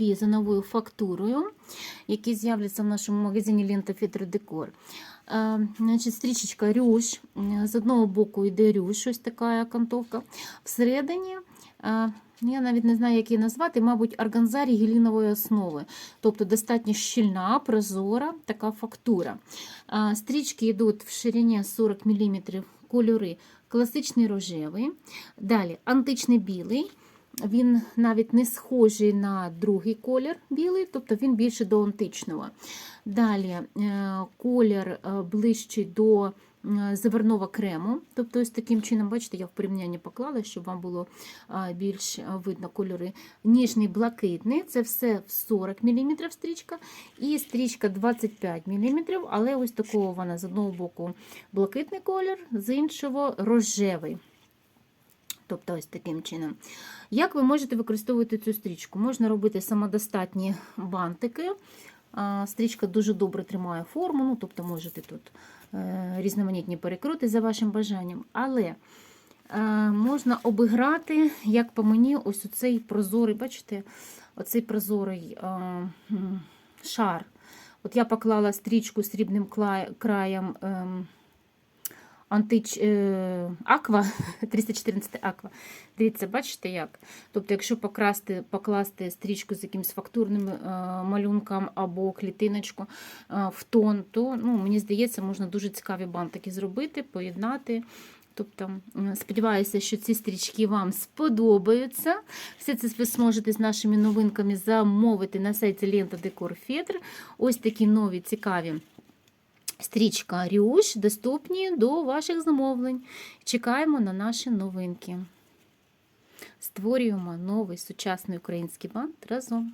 нові за новою фактурою, які з'являться в нашому магазині Лента Фітро Декор. Значить, стрічечка рюш. З одного боку йде рюш, ось така окантовка. Всередині, я навіть не знаю, як її назвати, мабуть, органза гелінової основи. Тобто достатньо щільна, прозора така фактура. Стрічки йдуть в ширині 40 мм, кольори класичний рожевий. Далі античний білий. Він навіть не схожий на другий колір білий, тобто він більше до античного. Далі е, колір е, ближчий до е, крему. Тобто, ось таким чином, бачите, я в порівнянні поклала, щоб вам було більш видно кольори. Ніжний блакитний це все в 40 мм стрічка, і стрічка 25 мм, але ось такого вона з одного боку блакитний колір, з іншого рожевий. Тобто ось таким чином. Як ви можете використовувати цю стрічку? Можна робити самодостатні бантики. Стрічка дуже добре тримає форму, ну, тобто можете тут е, різноманітні перекрути за вашим бажанням. Але е, можна обіграти, як по мені, ось оцей прозорий, бачите, оцей прозорий е, шар. От я поклала стрічку срібним краєм. Антич е, Аква, 314 Аква. Дивіться, бачите як? Тобто, якщо покрасти, покласти стрічку з якимось фактурним е, малюнком або клітиночку е, в тон, то ну, мені здається, можна дуже цікаві бантики зробити, поєднати. Тобто, сподіваюся, що ці стрічки вам сподобаються. Все це ви зможете з нашими новинками замовити на сайті Лента Декор Фетр. Ось такі нові цікаві. Стрічка Рюш доступні до ваших замовлень. Чекаємо на наші новинки. Створюємо новий сучасний український бант разом.